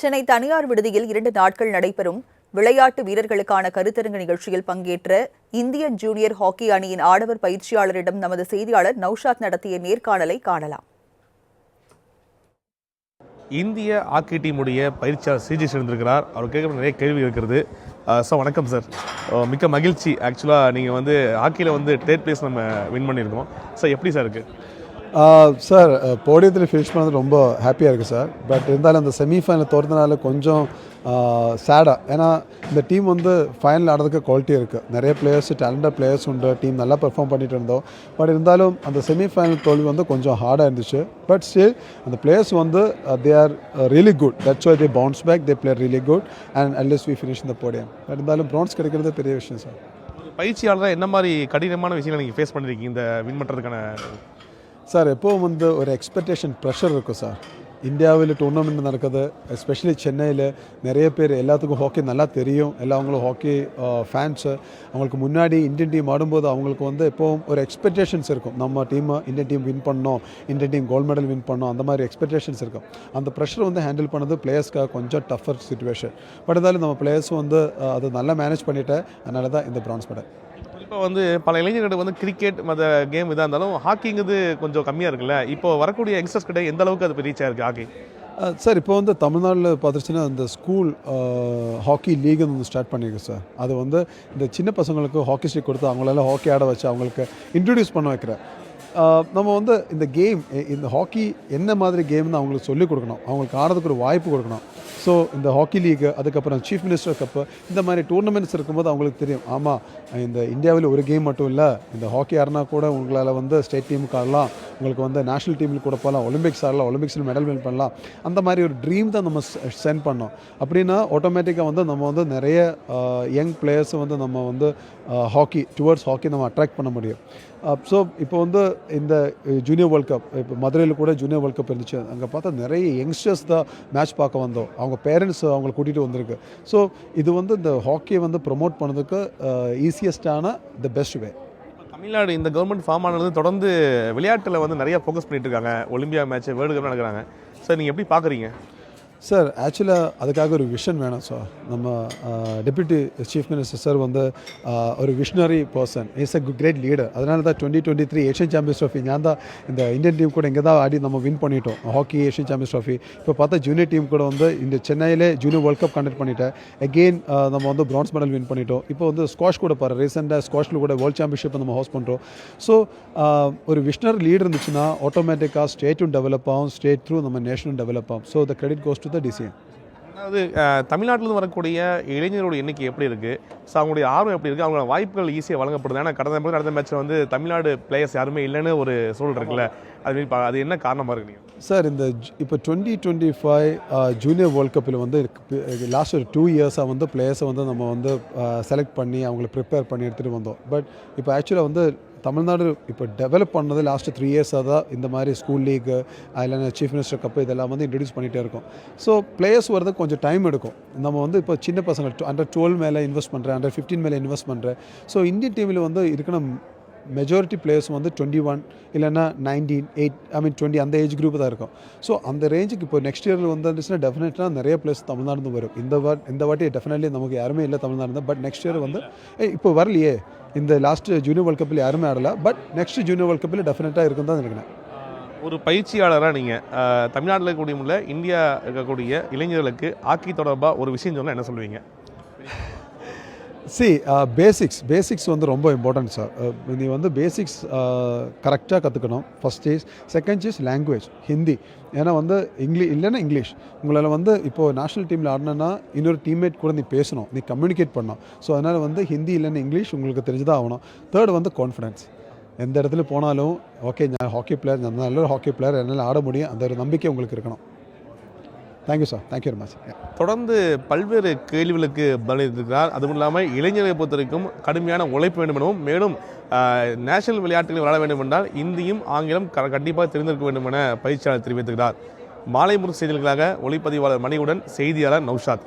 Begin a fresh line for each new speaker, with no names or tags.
சென்னை தனியார் விடுதியில் இரண்டு நாட்கள் நடைபெறும் விளையாட்டு வீரர்களுக்கான கருத்தரங்கு நிகழ்ச்சியில் பங்கேற்ற இந்தியன் ஜூனியர் ஹாக்கி அணியின் ஆடவர் பயிற்சியாளரிடம் நமது செய்தியாளர் நௌஷாத் நடத்திய நேர்காணலை காணலாம்.
இந்திய ஹாக்கி டீமுடைய பயிற்சியாளர் சிஜி இருந்திருக்கிறார் அவர் கேட்குற நிறைய கேள்வி இருக்கிறது சார் வணக்கம் சார். மிக்க மகிழ்ச்சி. ஆக்சுவலாக நீங்கள் வந்து ஹாக்கியில் வந்து டேட் பிளேஸ் நம்ம வின் பண்ணியிருக்கோம். சார் எப்படி சார் இருக்குது
சார் போடியத்தில் ஃபினிஷ் பண்ணது ரொம்ப ஹாப்பியாக இருக்குது சார். பட் இருந்தாலும் அந்த செமிஃபைனல் தோறதுனால கொஞ்சம் சேடாக ஏன்னா இந்த டீம் வந்து ஃபைனல் ஆடுறதுக்கு குவாலிட்டி இருக்குது நிறைய பிளேயர்ஸ் டேலண்டட் பிளேயர்ஸ் உண்டு. டீம் நல்லா பெர்ஃபார்ம் பண்ணிட்டு இருந்தோம். பட் இருந்தாலும் அந்த செமிஃபைனல் தோல்வி வந்து கொஞ்சம் ஹார்டாக இருந்துச்சு. பட் ஸ்டில் அந்த பிளேயர்ஸ் வந்து they are really good that's why they bounce back they player really good and at least we finish இந்த போடியம் பட் இருந்தாலும் ப்ரான்ஸ் கிடைக்கிறது பெரிய விஷயம் சார்.
பயிற்சியாளராக என்ன மாதிரி கடினமான விஷயங்களை நீங்கள் ஃபேஸ் பண்ணியிருக்கீங்க இந்த வின் பண்ணுறதுக்கான
சார் எப்போவும் வந்து ஒரு எக்ஸ்பெக்டேஷன் ப்ரெஷர் இருக்கும் சார். இந்தியாவில் டூர்னமெண்ட் நடக்குது எஸ்பெஷலி சென்னையில் நிறைய பேர் எல்லாத்துக்கும் ஹாக்கி நல்லா தெரியும் எல்லா அவங்களும் ஹாக்கி ஃபேன்ஸு அவங்களுக்கு முன்னாடி இந்தியன் டீம் ஆடும்போது அவங்களுக்கு வந்து எப்போவும் ஒரு எக்ஸ்பெக்டேஷன்ஸ் இருக்கும் நம்ம டீம் இந்தியன் டீம் வின் பண்ணோம் Indian team gold medal win பண்ணோம் அந்த மாதிரி எக்ஸ்பெக்டேஷன்ஸ் இருக்கும் அந்த ப்ரெஷர் வந்து ஹேண்டில் பண்ணது பிளேயர்ஸ்க்காக கொஞ்சம் டஃபர் சுச்சுவேஷன் பட் இருந்தாலும் நம்ம பிளேயர்ஸும் வந்து அது நல்லா மேனேஜ் பண்ணிட்டேன் அதனால தான் இந்த பிரான்ஸ் மெடல்
இப்போ வந்து பல இளைஞர்கள் வந்து கிரிக்கெட் மற்ற கேம் இதாக இருந்தாலும் ஹாக்கிங்கிறது கொஞ்சம் கம்மியாக இருக்குல்ல. இப்போ வரக்கூடிய யங்ஸ்டர்ஸ் கிட்ட எந்த அளவுக்கு அது ரீச் ஆயிருக்கு ஹாக்கி
சார் இப்போ வந்து தமிழ்நாட்டில் பார்த்துருச்சுன்னா இந்த ஸ்கூல் ஹாக்கி லீகுன்னு ஒன்று ஸ்டார்ட் பண்ணியிருக்கு சார். அது வந்து இந்த சின்ன பசங்களுக்கு ஹாக்கி ஸ்டிக் கொடுத்து அவங்களால ஹாக்கி ஆட வச்சு அவங்களுக்கு இன்ட்ரடியூஸ் பண்ண வைக்கிறேன் நம்ம வந்து இந்த கேம் இந்த ஹாக்கி என்ன மாதிரி கேம்னு அவங்களுக்கு சொல்லிக் கொடுக்கணும். அவங்களுக்கு ஆடுறதுக்கு ஒரு வாய்ப்பு கொடுக்கணும். ஸோ இந்த ஹாக்கி லீக் அதுக்கப்புறம் சீஃப் மினிஸ்டர் கப்பு இந்த மாதிரி டூர்னமெண்ட்ஸ் இருக்கும்போது அவங்களுக்கு தெரியும். ஆமாம் இந்த இந்தியாவில் ஒரு கேம் மட்டும் இல்லை இந்த ஹாக்கி ஆடினா கூட உங்களால் வந்து ஸ்டேட் டீமுக்கு ஆடலாம். உங்களுக்கு வந்து நேஷனல் டீமில் கூட போகலாம் ஒலிம்பிக்ஸ் ஆடலாம் ஒலிம்பிக்ஸில் மெடல் வின் பண்ணலாம். அந்த மாதிரி ஒரு ட்ரீம் தான் நம்ம சென்ட் பண்ணோம். அப்படின்னா ஆட்டோமேட்டிக்காக வந்து நம்ம வந்து நிறைய யங் பிளேயர்ஸை வந்து நம்ம வந்து ஹாக்கி டுவர்ட்ஸ் ஹாக்கி நம்ம அட்ராக்ட் பண்ண முடியும். Uh, ஸோ இப்போ வந்து இந்த ஜூனியர் வேர்ல்ட் கப் இப்போ மதுரையில் கூட ஜூனியர் வேர்ல்ட் கப் இருந்துச்சு. அங்கே பார்த்தா நிறைய யங்ஸ்டர்ஸ் தான் மேட்ச் பார்க்க வந்தோம். அவங்க பேரண்ட்ஸ் அவங்களை கூட்டிகிட்டு வந்திருக்கு. ஸோ இது வந்து இந்த ஹாக்கியை வந்து ப்ரொமோட் பண்ணதுக்கு ஈஸியஸ்டான த பெஸ்ட் வே
தமிழ்நாடு இந்த கவர்மெண்ட் ஃபார்ம் ஆனது தொடர்ந்து விளையாட்டில் வந்து நிறைய ஃபோக்கஸ் பண்ணிட்டு இருக்காங்க. ஒலிம்பியா மேட்ச் வேர்ல்டு கப் நடக்கிறாங்க. சார் நீங்கள் எப்படி பார்க்குறீங்க?
சார் ஆக்சுவலாக அதுக்காக ஒரு விஷன் வேணும் சார் நம்ம டெப்யூட்டி சீஃப் மினிஸ்டர் சார் வந்து uh, ஒரு visionary person is a great leader அதனால தான் twenty twenty three Asian champions trophy நான் தான் இந்த இந்தியன் டீம் கூட இங்கே தான் ஆடி நம்ம வின் பண்ணிட்டோம். ஹாக்கி ஏஷியன் சாம்பியன்ஸ் ட்ராஃபி இப்போ பார்த்தா ஜூனியர் டீம் கூட வந்து இந்த சென்னையிலே ஜூனியர் வேர்ல்ட் கப் கண்டக்ட் பண்ணிட்டேன். அகெயின் uh, நம்ம வந்து பிரான்ஸ் மெடல் வின் பண்ணிட்டோம். இப்போ வந்து ஸ்குவாஷ் கூட பாரு ரீசெண்டாக ஸ்குவாஷில் கூட வேர்ல்ட் சாம்பியன்ஷிப் நம்ம ஹோஸ்ட் பண்ணுறோம் ஸோ uh, ஒரு விஷனர் லீடர் இருந்துச்சுன்னா ஆட்டோமேட்டிக்காக ஸ்டேட்டும் டெவலப் ஆகும் ஸ்டேட் த்ரூ நம்ம நேஷனும் டெவலப் ஆகும். So the credit goes to the DCM
அதாவது தமிழ்நாட்டிலிருந்து வரக்கூடிய இளைஞர்களோட எண்ணிக்கை எப்படி இருக்குது ஸோ அவங்களுடைய ஆர்வம் எப்படி இருக்குது அவங்களோட வாய்ப்புகள் ஈஸியாக வழங்கப்படுது. ஏன்னா கடந்த முறை நடந்த மேட்ச்சில் வந்து தமிழ்நாடு பிளேயர்ஸ் யாருமே இல்லைன்னு ஒரு சூழல் இருக்குல்ல. அது மாதிரி பா- அது என்ன காரணமாக இருக்கு நீங்கள்
சார் இந்த இப்போ twenty twenty five junior world கப்பில் வந்து லாஸ்ட் ஒரு டூ இயர்ஸாக வந்து பிளேயர்ஸை வந்து நம்ம வந்து செலக்ட் பண்ணி அவங்கள ப்ரிப்பேர் பண்ணி எடுத்துகிட்டு வந்தோம். பட் இப்போ ஆக்சுவலாக வந்து தமிழ்நாடு இப்போ டெவலப் பண்ணது லாஸ்ட் த்ரீ இயர்ஸாக தான் இந்த மாதிரி ஸ்கூல் லீக் அதில் சீஃப் மினிஸ்டர் கப்பு இதெல்லாம் வந்து இன்ட்ரடியூஸ் பண்ணிகிட்டே இருக்கோம். ஸோ பிளேயர்ஸ் வரதுக்கு கொஞ்சம் டைம் எடுக்கும். நம்ம வந்து இப்போ சின்ன பசங்க அண்டர் டுவெல் மேலே இன்வெஸ்ட் பண்ணுறேன் அண்டர் ஃபிஃப்டீன் மேலே இன்வெஸ்ட் பண்ணுறேன் ஸோ இந்தியன் டீமில் வந்து இருக்கணும் மெஜாரிட்டி பிளேயர்ஸ் வந்து டுவெண்ட்டி ஒன் இல்லைன்னா nineteen eight I mean twenty அந்த ஏஜ் குரூப் தான் இருக்கும். ஸோ அந்த ரேஞ்சுக்கு இப்போ நெக்ஸ்ட் இயரில் வந்துச்சுன்னா டெஃபினட்டாக நிறைய பிளேஸ் தமிழ்நாடு வரும். இந்த வாட் இந்த வாட்டி டெஃபினெட்லி நமக்கு யாருமே இல்லை தமிழ்நாடு தான். பட் நெக்ஸ்ட் இயர் வந்து இப்போ வரலையே. இந்த லாஸ்ட் ஜூனியர் வேர்ல்ட் கப்பில் யாருமே ஆடல. பட் நெக்ஸ்ட் ஜூனியர் வேர்ல்ட் கப்பில் டெஃபினட்டாக இருக்கும் தான் நினைக்கிறேன்.
ஒரு பயிற்சியாளராக நீங்கள் தமிழ்நாட்டில் இருக்கக்கூடிய இந்தியா இருக்கக்கூடிய இளைஞர்களுக்கு ஹாக்கி தொடர்பாக ஒரு விஷயம் சொன்னால் என்ன சொல்லுவீங்க?
சி பேசிக்ஸ் பேசிக்ஸ் வந்து ரொம்ப இம்பார்ட்டன்ட் சார் uh, நீ வந்து பேசிக்ஸ் கரெக்டாக கற்றுக்கணும் first is second is language Hindi ஏன்னா வந்து இங்கிலீஷ் இல்லைன்னா இங்கிலீஷ். உங்களால் வந்து இப்போது நேஷனல் டீமில் ஆடினா இன்னொரு டீம்மேட் கூட நீ பேசணும். நீ கம்யூனிகேட் பண்ணணும். ஸோ அதனால் வந்து ஹிந்தி இல்லைன்னா இங்கிலீஷ் உங்களுக்கு தெரிஞ்சுதான் ஆகணும். தேர்ட் வந்து கான்ஃபிடன்ஸ் எந்த இடத்துல போனாலும் ஓகே நான் ஹாக்கி பிளேயர் நான் நல்ல ஒரு ஹாக்கி பிளேயர் என்னால் ஆட முடியும். அந்த ஒரு நம்பிக்கை உங்களுக்கு இருக்கணும். Thank you sir thank you very much
தொடர்ந்து பல்வேறு கேள்விகளுக்கு பதிலளித்திருக்கிறார் அதுவும் இல்லாமல் இளைஞரை பொறுத்தவரைக்கும் கடுமையான உழைப்பு வேண்டும் எனவும் மேலும் நேஷனல் விளையாட்டுகளில் விளையாட வேண்டும் என்றால் இந்தியும் ஆங்கிலம் க- கண்டிப்பாக தெரிந்திருக்க வேண்டும் என பயிற்சியாளர் தெரிவித்திருக்கிறார். மாலை முறை செய்திகளுக்காக ஒளிப்பதிவாளர் மணியுடன் செய்தியாளர் நௌஷாத்.